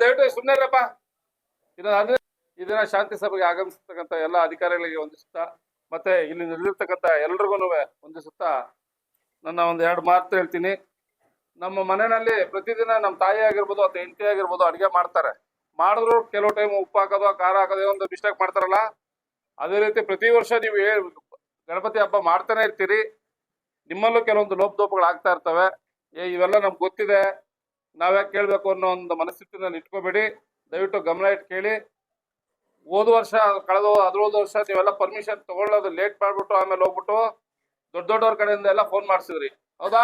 ದಯವಿಟ್ಟು ಸುಮ್ಮನೆರಪ್ಪ ಇದನ್ನ ಇದನ್ನ ಶಾಂತಿ ಸಭೆಗೆ ಆಗಮಿಸ್ತಕ್ಕಂಥ ಎಲ್ಲ ಅಧಿಕಾರಿಗಳಿಗೆ ವಂದಿಸುತ್ತಾ, ಮತ್ತೆ ಇಲ್ಲಿ ನಿಲ್ಲಿರ್ತಕ್ಕಂಥ ಎಲ್ರಿಗೂ ವಂದಿಸುತ್ತಾ ನನ್ನ ಒಂದು ಎರಡು ಮಾತು ಹೇಳ್ತೀನಿ. ನಮ್ಮ ಮನೆಯಲ್ಲಿ ಪ್ರತಿದಿನ ನಮ್ಮ ತಾಯಿ ಆಗಿರ್ಬೋದು ಅಥವಾ ಹೆಂಡತಿ ಆಗಿರ್ಬೋದು ಅಡುಗೆ ಮಾಡ್ತಾರೆ. ಮಾಡಿದ್ರು ಕೆಲವು ಟೈಮ್ ಉಪ್ಪು ಹಾಕೋದು, ಖಾರ ಹಾಕೋದೇ ಒಂದು ಮಿಸ್ಟೇಕ್ ಮಾಡ್ತಾರಲ್ಲ, ಅದೇ ರೀತಿ ಪ್ರತಿ ವರ್ಷ ನೀವು ಗಣಪತಿ ಹಬ್ಬ ಮಾಡ್ತಾನೆ ಇರ್ತೀರಿ. ನಿಮ್ಮಲ್ಲೂ ಕೆಲವೊಂದು ಲೋಪದೋಪಗಳು ಆಗ್ತಾ ಇರ್ತವೆ. ಏ, ಇವೆಲ್ಲ ನಮ್ಗೆ ಗೊತ್ತಿದೆ. ನಾವ್ಯಾಕೆ ಕೇಳಬೇಕು ಅನ್ನೋ ಒಂದು ಮನಸ್ಥಿತಿನಲ್ಲಿ ಇಟ್ಕೋಬೇಡಿ. ದಯವಿಟ್ಟು ಗಮನ ಇಟ್ಟು ಕೇಳಿ. ಹೋದ ವರ್ಷ, ಕಳೆದ ಅದ್ರ ಹೋದ ವರ್ಷ ನೀವೆಲ್ಲ ಪರ್ಮಿಷನ್ ತಗೊಳ್ಳೋದು ಲೇಟ್ ಮಾಡ್ಬಿಟ್ಟು ಆಮೇಲೆ ಹೋಗ್ಬಿಟ್ಟು ದೊಡ್ಡ ದೊಡ್ಡವ್ರ ಕಡೆಯಿಂದ ಎಲ್ಲ ಫೋನ್ ಮಾಡಿಸಿದ್ರಿ. ಹೌದಾ?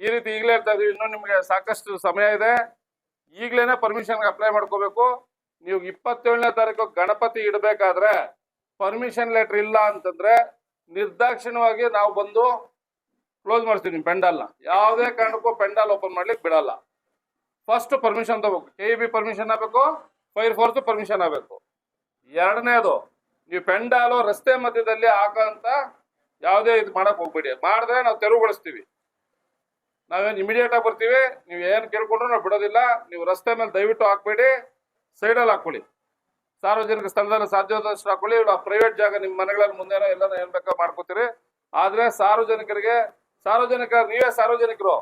ಈ ರೀತಿ ಈಗಲೇ ಇರ್ತಾ ಇದೀವಿ ಇನ್ನೂ ನಿಮಗೆ ಸಾಕಷ್ಟು ಸಮಯ ಇದೆ. ಈಗಲೇನೆ ಪರ್ಮಿಷನ್ಗೆ ಅಪ್ಲೈ ಮಾಡ್ಕೋಬೇಕು. ನೀವು ಇಪ್ಪತ್ತೇಳನೇ ತಾರೀಕು ಗಣಪತಿ ಇಡಬೇಕಾದ್ರೆ ಪರ್ಮಿಷನ್ ಲೆಟರ್ ಇಲ್ಲ ಅಂತಂದ್ರೆ ನಿರ್ದಾಕ್ಷಿಣ್ಯವಾಗಿ ನಾವು ಬಂದು ಕ್ಲೋಸ್ ನಿಮ್ಮ ಪೆಂಡಲ್ನ ಯಾವುದೇ ಕಾರಣಕ್ಕೂ ಪೆಂಡಲ್ ಓಪನ್ ಮಾಡ್ಲಿಕ್ಕೆ ಬಿಡಲ್ಲ. ಫಸ್ಟ್ ಪರ್ಮಿಷನ್ ತಗೋಬೇಕು. ಕೆ ಬಿ ಪರ್ಮಿಷನ್ ಆಗಬೇಕು ಫೈರ್ ಫೋರ್ಸ್ ಪರ್ಮಿಷನ್ ಆಗಬೇಕು. ಎರಡನೇದು, ನೀವು ಪೆಂಡಾಲು ರಸ್ತೆ ಮಧ್ಯದಲ್ಲಿ ಹಾಕೋಂಥ ಯಾವುದೇ ಇದು ಮಾಡಕ್ ಹೋಗ್ಬೇಡಿ. ಮಾಡಿದ್ರೆ ನಾವು ತೆರವುಗೊಳಿಸ್ತೀವಿ ನಾವೇನು ಇಮಿಡಿಯೇಟ್ ಆಗಿ ಬರ್ತೀವಿ, ನೀವು ಏನು ಕೇಳ್ಕೊಂಡ್ರು ನಾವು ಬಿಡೋದಿಲ್ಲ. ನೀವು ರಸ್ತೆ ಮೇಲೆ ದಯವಿಟ್ಟು ಹಾಕ್ಬೇಡಿ. ಸೈಡಲ್ಲಿ ಹಾಕೊಳ್ಳಿ ಸಾರ್ವಜನಿಕ ಸ್ಥಳದಲ್ಲಿ ಸಾಧ್ಯವಾದಷ್ಟು ಹಾಕೊಳ್ಳಿ ಇಲ್ಲ ಪ್ರೈವೇಟ್ ಜಾಗ ನಿಮ್ಮ ಮನೆಗಳಲ್ಲಿ ಮುಂದೆನೋ ಎಲ್ಲನೋ ಏನ್ ಬೇಕೋ ಮಾಡ್ಕೋತೀರಿ. ಆದ್ರೆ ಸಾರ್ವಜನಿಕರಿಗೆ ಸಾರ್ವಜನಿಕ ನೀವೇ ಸಾರ್ವಜನಿಕರು,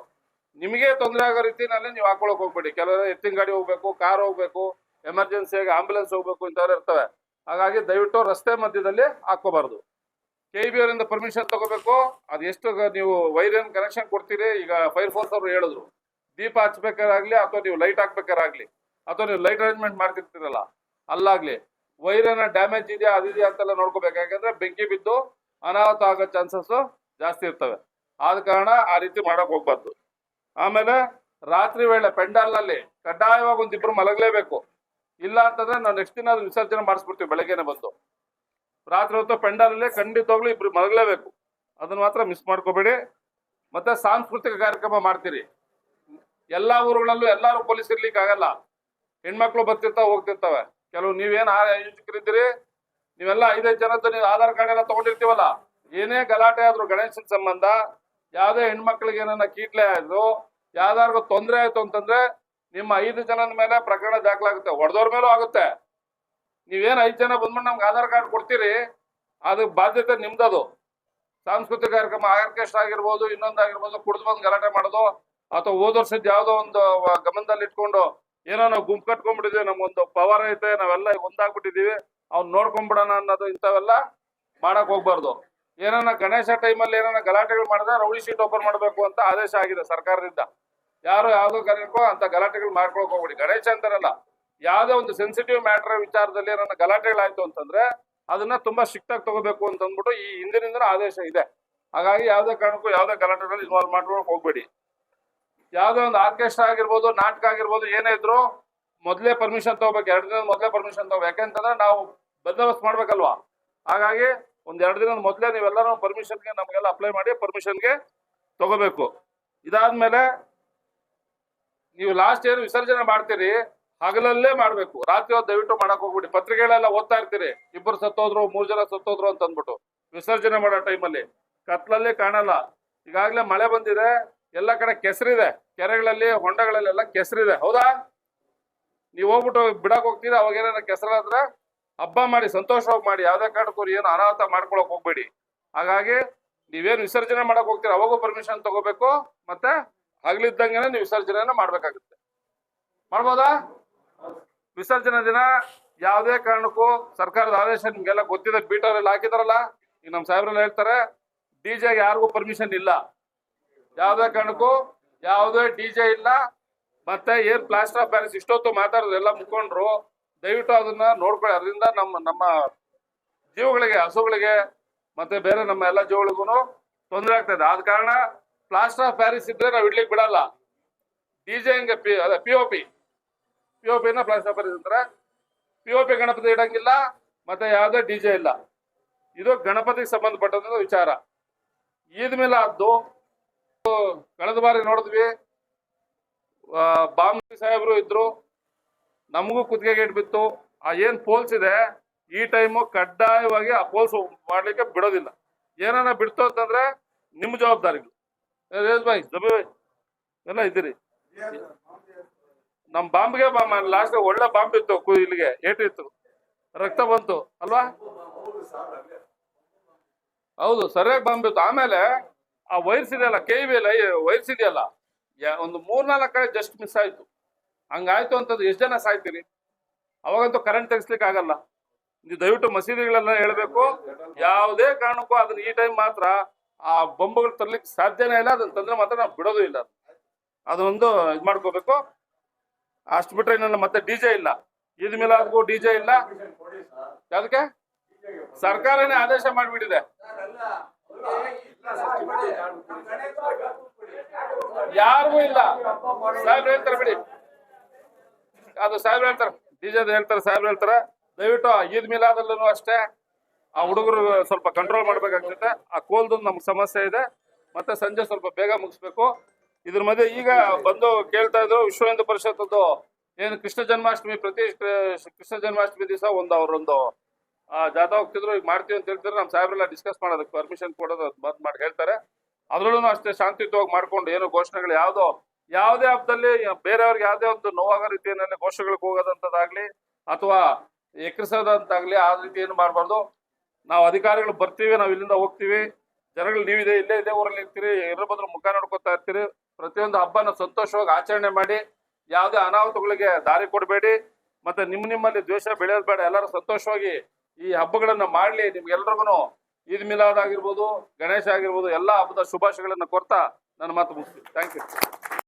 ನಿಮಗೆ ತೊಂದರೆ ಆಗೋ ರೀತಿನಲ್ಲಿ ನೀವು ಹಾಕೊಳಕ್ ಹೋಗ್ಬೇಡಿ. ಕೆಲವರು ಎತ್ತಿನ ಗಾಡಿ ಹೋಗ್ಬೇಕು, ಕಾರ್ ಹೋಗ್ಬೇಕು ಎಮರ್ಜೆನ್ಸಿಯಾಗಿ ಆಂಬುಲೆನ್ಸ್ ಹೋಗ್ಬೇಕು ಇಂಥವ್ರು ಇರ್ತವೆ. ಹಾಗಾಗಿ ದಯವಿಟ್ಟು ರಸ್ತೆ ಮಧ್ಯದಲ್ಲಿ ಹಾಕೋಬಾರ್ದು ಕೆ ಬಿ ಅವರಿಂದ ಪರ್ಮಿಷನ್ ತಗೋಬೇಕು. ಅದು ಎಷ್ಟು ನೀವು ವೈರನ್ ಕನೆಕ್ಷನ್ ಕೊಡ್ತೀರಿ? ಈಗ ಫೈರ್ ಫೋರ್ಸ್ ಅವರು ಹೇಳಿದ್ರು. ದೀಪ ಹಚ್ಬೇಕಾರಾಗ್ಲಿ ಅಥವಾ ನೀವು ಲೈಟ್ ಹಾಕ್ಬೇಕಾರಾಗ್ಲಿ. ಅಥವಾ ನೀವು ಲೈಟ್ ಅರೇಂಜ್ಮೆಂಟ್ ಮಾಡ್ತಿರ್ತೀರಲ್ಲ, ಅಲ್ಲಾಗ್ಲಿ. ವೈರನ್ನ ಡ್ಯಾಮೇಜ್ ಇದೆಯಾ, ಅದಿದೆಯಾ ಅಂತೆಲ್ಲ ನೋಡ್ಕೋಬೇಕು. ಯಾಕಂದ್ರೆ ಬೆಂಕಿ ಬಿದ್ದು ಅನಾಹುತ ಆಗೋ ಚಾನ್ಸಸ್ ಜಾಸ್ತಿ ಇರ್ತವೆ. ಆದ ಕಾರಣ ಆ ರೀತಿ ಮಾಡಕ್ ಹೋಗ್ಬಾರ್ದು. ಆಮೇಲೆ ರಾತ್ರಿ ವೇಳೆ ಪೆಂಡಾಲ್ನಲ್ಲಿ ಕಡ್ಡಾಯವಾಗಿ ಒಂದಿಬ್ರು ಮಲಗಲೇಬೇಕು. ಇಲ್ಲ ಅಂತಂದ್ರೆ ನಾವು ನೆಕ್ಸ್ಟ್ ದಿನ ಅದು ವಿಸರ್ಜನೆ ಮಾಡಿಸ್ಬಿಡ್ತೀವಿ ಬೆಳಗ್ಗೆನೆ ಬಂದು. ರಾತ್ರಿ ಹೊತ್ತು ಪೆಂಡಾಲಲ್ಲಿ ಖಂಡಿತವಾಗ್ಲೂ ಇಬ್ರು ಮಲಗಲೇಬೇಕು. ಅದನ್ನ ಮಾತ್ರ ಮಿಸ್ ಮಾಡ್ಕೋಬೇಡಿ. ಮತ್ತೆ ಸಾಂಸ್ಕೃತಿಕ ಕಾರ್ಯಕ್ರಮ ಮಾಡ್ತೀರಿ. ಎಲ್ಲಾ ಊರುಗಳಲ್ಲೂ ಎಲ್ಲಾರು ಪೊಲೀಸ್ ಇರ್ಲಿಕ್ಕೆ ಆಗಲ್ಲ. ಹೆಣ್ಮಕ್ಳು ಬರ್ತಿರ್ತಾವ, ಹೋಗ್ತಿರ್ತಾವೆ. ಕೆಲವು ನೀವೇನ್ ಆಯೋಜಕರಿದ್ದೀರಿ? ನೀವೆಲ್ಲ ಐದೈದು ಜನದ್ದು ನೀವು ಆಧಾರ್ ಕಾರ್ಡ್ ಎಲ್ಲ ತಗೊಂಡಿರ್ತೀವಲ್ಲ? ಏನೇ ಗಲಾಟೆ ಆದ್ರೂ ಗಣೇಶನ ಸಂಬಂಧ ಯಾವ್ದೇ ಹೆಣ್ಮಕ್ಳಿಗೆ ಏನನ್ನ ಕೀಟ್ಲೆ ಆಯ್ತು, ಯಾವ್ದಾರ್ಗು ತೊಂದರೆ ಆಯ್ತು ಅಂತಂದ್ರೆ ನಿಮ್ಮ ಐದು ಜನದ ಮೇಲೆ ಪ್ರಕರಣ ದಾಖಲಾಗುತ್ತೆ. ಹೊಡೆದವ್ರ ಮೇಲೂ ಆಗುತ್ತೆ. ನೀವೇನು ಐದು ಜನ ಬಂದ್ಬಿಟ್ಟು ನಮ್ಗೆ ಆಧಾರ್ ಕಾರ್ಡ್ ಕೊಡ್ತೀರಿ? ಅದು ಬಾಧ್ಯತೆ ನಿಮ್ದದು ಸಾಂಸ್ಕೃತಿಕ ಕಾರ್ಯಕ್ರಮ, ಆರ್ಕೆಸ್ಟ್ರಾ ಆಗಿರ್ಬೋದು ಇನ್ನೊಂದಾಗಿರ್ಬೋದು ಕುಡ್ದು ಬಂದು ಗಲಾಟೆ ಮಾಡೋದು, ಅಥವಾ ಹೋದ ವರ್ಷದ ಯಾವ್ದೋ ಒಂದು ಗಮನದಲ್ಲಿ ಇಟ್ಕೊಂಡು ಏನೋ ನಾವು ಗುಂಪು ಕಟ್ಕೊಂಡ್ಬಿಟ್ಟಿದೀವಿ, ನಮ್ಗೊಂದು ಪವರ್ ಐತೆ, ನಾವೆಲ್ಲ ಒಂದಾಗ್ಬಿಟ್ಟಿದೀವಿ ಅವ್ನು ನೋಡ್ಕೊಂಡ್ಬಿಡೋಣ ಅನ್ನೋದು ಇಂಥವೆಲ್ಲ ಮಾಡಕ್ ಹೋಗ್ಬಾರ್ದು. ಏನಾನ ಗಣೇಶ ಟೈಮಲ್ಲಿ ಏನಾನ ಗಲಾಟೆಗಳು ಮಾಡಿದ್ರೆ ರೌಡಿ ಶೀಟ್ ಓಪನ್ ಮಾಡಬೇಕು ಅಂತ ಆದೇಶ ಆಗಿದೆ ಸರ್ಕಾರದಿಂದ. ಯಾರು ಯಾವುದೋ ಕಾರಣಕ್ಕೂ ಅಂತ ಗಲಾಟೆಗಳು ಮಾಡ್ಕೊಳಕ್ ಹೋಗ್ಬಿಡಿ. ಗಣೇಶ ಅಂತಾರಲ್ಲ ಯಾವ್ದೇ ಒಂದು ಸೆನ್ಸಿಟಿವ್ ಮ್ಯಾಟರ್ ವಿಚಾರದಲ್ಲಿ ಏನಾನ ಗಲಾಟೆಗಳಾಯ್ತು ಅಂತಂದ್ರೆ ಅದನ್ನ ತುಂಬಾ ಸ್ಟ್ರಿಕ್ಟ್ ಆಗಿ ತಗೋಬೇಕು ಅಂತ ಅಂದ್ಬಿಟ್ಟು ಈ ಹಿಂದಿನಿಂದ ಆದೇಶ ಇದೆ. ಹಾಗಾಗಿ ಯಾವುದೇ ಕಾರಣಕ್ಕೂ ಯಾವ್ದೇ ಗಲಾಟೆಗಳಲ್ಲಿ ಇನ್ವಾಲ್ವ್ ಮಾಡ್ಕೊಳಕ್ ಹೋಗ್ಬೇಡಿ. ಯಾವ್ದೇ ಒಂದು ಆರ್ಕೆಸ್ಟ್ರಾ ಆಗಿರ್ಬೋದು, ನಾಟಕ ಆಗಿರ್ಬೋದು, ಏನೇ ಇದ್ರು ಮೊದಲೇ ಪರ್ಮಿಷನ್ ತಗೋಬೇಕು. ಎರಡು ಮೊದಲೇ ಪರ್ಮಿಷನ್ ತಗೋಬೇಕು. ಯಾಕೆಂತಂದ್ರೆ ನಾವು ಬಂದೋಬಸ್ತ್ ಮಾಡ್ಬೇಕಲ್ವಾ? ಹಾಗಾಗಿ ಒಂದ್ ಎರಡು ದಿನದ ಮೊದಲೇ ನೀವೆಲ್ಲರೂ ಪರ್ಮಿಷನ್ಗೆ ನಮಗೆಲ್ಲ ಅಪ್ಲೈ ಮಾಡಿ ಪರ್ಮಿಷನ್ಗೆ ತಗೋಬೇಕು. ಇದಾದ್ಮೇಲೆ ನೀವು ಲಾಸ್ಟ್ ಏನು ವಿಸರ್ಜನೆ ಮಾಡ್ತೀರಿ, ಹಗಲಲ್ಲೇ ಮಾಡ್ಬೇಕು. ರಾತ್ರಿ ಹೊತ್ತು ದಯವಿಟ್ಟು ಮಾಡಕ್ ಹೋಗ್ಬಿಡಿ. ಪತ್ರಿಕೆಗಳೆಲ್ಲ ಓದ್ತಾ ಇರ್ತೀರಿ. ಇಬ್ಬರು ಸತ್ತೋದ್ರು, ಮೂರ್ ಜನ ಸತ್ತೋದ್ರು ಅಂತ ಅಂದ್ಬಿಟ್ಟು ವಿಸರ್ಜನೆ ಮಾಡೋ ಟೈಮಲ್ಲಿ ಕತ್ಲಲ್ಲೇ ಕಾಣಲ್ಲ. ಈಗಾಗಲೇ ಮಳೆ ಬಂದಿದೆ. ಎಲ್ಲ ಕಡೆ ಕೆಸರಿದೆ. ಕೆರೆಗಳಲ್ಲಿ, ಹೊಂಡಗಳಲ್ಲೆಲ್ಲ ಕೆಸರಿದೆ. ಹೌದಾ? ನೀವು ಹೋಗ್ಬಿಟ್ಟು ಬಿಡಕ್ ಹೋಗ್ತೀರಾ? ಅವಾಗ ಏನಾರ ಕೆಸರಾದ್ರೆ? ಹಬ್ಬ ಮಾಡಿ ಸಂತೋಷವಾಗಿ ಮಾಡಿ, ಯಾವ್ದೇ ಕಾರಣಕ್ಕೂ ಏನು ಅನಾಹುತ ಮಾಡ್ಕೊಳಕ್ ಹೋಗ್ಬೇಡಿ. ಹಾಗಾಗಿ ನೀವೇನು ವಿಸರ್ಜನೆ ಮಾಡಕ್ ಹೋಗ್ತೀರಾ, ಅವಾಗೂ ಪರ್ಮಿಷನ್ ತಗೋಬೇಕು, ಮತ್ತೆ ಹಗಲಿದ್ದಂಗೆನೆ ನೀವು ವಿಸರ್ಜನೆಯನ್ನ ಮಾಡ್ಬೇಕಾಗುತ್ತೆ. ಮಾಡ್ಬೋದಾ? ವಿಸರ್ಜನೆ ದಿನ ಯಾವುದೇ ಕಾರಣಕ್ಕೂ ಸರ್ಕಾರದ ಆದೇಶ ನಿಮ್ಗೆಲ್ಲ ಗೊತ್ತಿದೆ ಬೀಟವರೆಲ್ಲ ಹಾಕಿದಾರಲ್ಲ, ಈಗ ನಮ್ಮ ಸಾಹೇಬ್ರೆಲ್ಲ ಹೇಳ್ತಾರೆ, ಡಿ ಜೆಗೆ ಯಾರಿಗೂ ಪರ್ಮಿಷನ್ ಇಲ್ಲ. ಯಾವುದೇ ಕಾರಣಕ್ಕೂ ಯಾವುದೇ ಡಿಜೆ ಇಲ್ಲ, ಮತ್ತೆ ಏನ್ ಪ್ಲಾಸ್ಟರ್ ಆಫ್ ಪ್ಯಾರಿಸ್ ಇಷ್ಟೊತ್ತು ಮಾತಾಡೋದು ಎಲ್ಲ ಮುಖಂಡ್ರು ದಯವಿಟ್ಟು ಅದನ್ನ ನೋಡ್ಕೊಳ್ಳಿ. ಅದರಿಂದ ನಮ್ಮ ನಮ್ಮ ಜೀವಗಳಿಗೆ, ಹಸುಗಳಿಗೆ ಮತ್ತೆ ಬೇರೆ ನಮ್ಮ ಎಲ್ಲ ಜೀವಗಳಿಗೂ ತೊಂದರೆ ಆಗ್ತದೆ ಆದ ಕಾರಣ ಪ್ಲಾಸ್ಟರ್ ಆಫ್ ಪ್ಯಾರಿಸ್ ಇದ್ರೆ ನಾವು ಇಡ್ಲಿಕ್ಕೆ ಬಿಡಲ್ಲ. ಡಿಜೆ ಹಿಂಗೆ ಪಿ ಅದೇ P O P P O ಪಿನ ಪ್ಲಾಸ್ಟರ್ ಆಫ್ ಪ್ಯಾರಿಸ್ ಅಂತಾರೆ. ಪಿ ಒ ಪಿ ಗಣಪತಿ ಇಡಂಗಿಲ್ಲ, ಮತ್ತೆ ಯಾವುದೇ ಡಿಜೆ ಇಲ್ಲ. ಇದು ಗಣಪತಿಗೆ ಸಂಬಂಧಪಟ್ಟಂತ ವಿಚಾರ. ಈದ್ ಮೇಲೆ ಆದ್ದು, ಕಳೆದ ಬಾರಿ ನೋಡಿದ್ವಿ ಸಾಹೇಬ್ರು ಸಾಹೇಬರು ಇದ್ರು. ನಮಗೂ ಕುತ್ತಿಗೆಗೆ ಇಟ್ಬಿತ್ತು ಆ ಏನ್ ಪೋಲ್ಸ್ ಇದೆ, ಈ ಟೈಮು ಕಡ್ಡಾಯವಾಗಿ ಆ ಪೋಲ್ಸ್ ಮಾಡ್ಲಿಕ್ಕೆ ಬಿಡೋದಿಲ್ಲ. ಏನಾನ ಬಿಡ್ತು ಅಂತಂದ್ರೆ ನಿಮ್ಮ ಜವಾಬ್ದಾರಿಗಳು. ಬಾಯ್ ಜಬಿ ಬಾಯ್ ಎಲ್ಲ ಇದ್ದೀರಿ? ನಮ್ ಬಾಂಬ್ಗೆ ಬಾಂಬ್ ಲಾಸ್ಟ್ ಒಳ್ಳೆ ಬಾಂಬ್ ಇತ್ತು ಇಲ್ಲಿಗೆ, ಏಟು ಇತ್ತು. ರಕ್ತ ಬಂತು, ಅಲ್ವಾ? ಹೌದು, ಸರಿಯಾಗಿ ಬಾಂಬ್ ಇತ್ತು. ಆಮೇಲೆ ಆ ವೈರ್ಸ್ ಇದೆಯಲ್ಲ ಕೆ ವಿ ವೈರ್ಸ್ ಇದೆಯಲ್ಲ ಒಂದು ಮೂರ್ನಾಲ್ಕು ಕಡೆ ಜಸ್ಟ್ ಮಿಸ್ ಆಯ್ತು. ಹಂಗಾಯ್ತು ಅಂತದ್ದು ಎಷ್ಟು ಜನ ಸಾಯ್ತೀರಿ? ಅವಾಗಂತೂ ಕರೆಂಟ್ ತೆಗಿಸ್ಲಿಕ್ಕೆ ಆಗಲ್ಲ ನೀವು ದಯವಿಟ್ಟು ಮಸೀದಿಗಳೆಲ್ಲ ಹೇಳ್ಬೇಕು. ಯಾವುದೇ ಕಾರಣಕ್ಕೂ ಅದನ್ನ ಈ ಟೈಮ್ ಮಾತ್ರ ಆ ಬೊಂಬುಗಳು ತರ್ಲಿಕ್ಕೆ ಸಾಧ್ಯನೇ ಇಲ್ಲ. ಅದನ್ನ ತಂದ್ರೆ ಮಾತ್ರ ನಾವು ಬಿಡೋದು ಇಲ್ಲ. ಅದೊಂದು ಇದು ಮಾಡ್ಕೋಬೇಕು. ಅಷ್ಟು ಬಿಟ್ರೆ ನನ್ನ ಮತ್ತೆ ಡಿಜೆ ಇಲ್ಲ. ಈದ್ ಮಿಲಾದ್ಗೂ ಡಿಜೆ ಇಲ್ಲ. ಅದಕ್ಕೆ ಸರ್ಕಾರನೇ ಆದೇಶ ಮಾಡಿಬಿಟ್ಟಿದೆ. ಯಾರಿಗೂ ಇಲ್ಲ. ಸಾಹೇಬ್ರು ಹೇಳ್ತಾರೆ ಬಿಡಿ. ಅದು ಸಾಹೇಬ್ರು ಹೇಳ್ತಾರೆ ಡಿಜೆ ಹೇಳ್ತಾರೆ ಸಾಹೇಬ್ರು ಹೇಳ್ತಾರೆ ದಯವಿಟ್ಟು ಈದ್ ಮಿಲಾದಲ್ಲೂ ಅಷ್ಟೇ ಆ ಹುಡುಗರು ಸ್ವಲ್ಪ ಕಂಟ್ರೋಲ್ ಮಾಡ್ಬೇಕಾಗ್ತದೆ ಆ ಕೋಲ್ದು ನಮ್ಗೆ ಸಮಸ್ಯೆ ಇದೆ ಮತ್ತೆ ಸಂಜೆ ಸ್ವಲ್ಪ ಬೇಗ ಮುಗಿಸ್ಬೇಕು. ಇದ್ರ ಮಧ್ಯೆ ಈಗ ಬಂದು ಕೇಳ್ತಾ ಇದ್ರು ವಿಶ್ವ ಹಿಂದೂ ಪರಿಷತ್ತದ್ದು ಏನು ಕೃಷ್ಣ ಜನ್ಮಾಷ್ಟಮಿ ಪ್ರತಿ ಕೃಷ್ಣ ಜನ್ಮಾಷ್ಟಮಿ ದಿವಸ ಒಂದು ಅವರೊಂದು ಆ, ಜಾಥಾ ಹೋಗ್ತಿದ್ರು ಈಗ ಮಾಡ್ತೀವಿ ಅಂತ ಹೇಳ್ತಾರೆ ನಮ್ಮ ಸಾಹೇಬ್ರೆಲ್ಲ ಡಿಸ್ಕಸ್ ಮಾಡೋದಕ್ಕೆ ಪರ್ಮಿಷನ್ ಕೊಡೋದು ಬಂದ್ ಮಾಡಿ ಹೇಳ್ತಾರೆ. ಅದ್ರಲ್ಲೂ ಅಷ್ಟೇ ಶಾಂತಿಯುತವಾಗಿ ಮಾಡ್ಕೊಂಡು ಏನು ಘೋಷಣೆಗಳು ಯಾವುದೋ ಯಾವುದೇ ಹಬ್ಬದಲ್ಲಿ ಬೇರೆಯವ್ರಿಗೆ ಯಾವುದೇ ಒಂದು ನೋವಾಗೋ ರೀತಿಯಲ್ಲಿ ಘೋಷಗಳಿಗೆ ಹೋಗೋದಂಥದ್ದಾಗ್ಲಿ ಅಥವಾ ಎಕರಿಸೋದಂತಾಗ್ಲಿ ಆ ರೀತಿ ಏನು ಮಾಡಬಾರ್ದು. ನಾವು ಅಧಿಕಾರಿಗಳು ಬರ್ತೀವಿ, ನಾವು ಇಲ್ಲಿಂದ ಹೋಗ್ತೀವಿ. ಜನಗಳು ನೀವಿದೆ, ಇಲ್ಲೇ ಇದೇ ಊರಲ್ಲಿ ಇರ್ತೀರಿ ಎಲ್ಲರ ಬಂದ್ರೆ ಮುಖ ನೋಡ್ಕೊತಾ ಇರ್ತೀರಿ. ಪ್ರತಿಯೊಂದು ಹಬ್ಬನ ಸಂತೋಷವಾಗಿ ಆಚರಣೆ ಮಾಡಿ, ಯಾವುದೇ ಅನಾಹುತಗಳಿಗೆ ದಾರಿ ಕೊಡಬೇಡಿ. ಮತ್ತೆ ನಿಮ್ಮ ನಿಮ್ಮಲ್ಲಿ ದ್ವೇಷ ಬೆಳೆಯೋದು ಬೇಡ, ಎಲ್ಲರೂ ಸಂತೋಷವಾಗಿ ಈ ಹಬ್ಬಗಳನ್ನ ಮಾಡಲಿ. ನಿಮ್ಗೆಲ್ರಿಗೂ ಈದ್ ಮಿಲಾದ್ ಆಗಿರ್ಬೋದು, ಗಣೇಶ ಆಗಿರ್ಬೋದು, ಎಲ್ಲ ಹಬ್ಬದ ಶುಭಾಶಯಗಳನ್ನ ಕೊಡ್ತಾ ನನ್ನ ಮಾತು ಮುಗಿಸ್ತೀನಿ. Thank you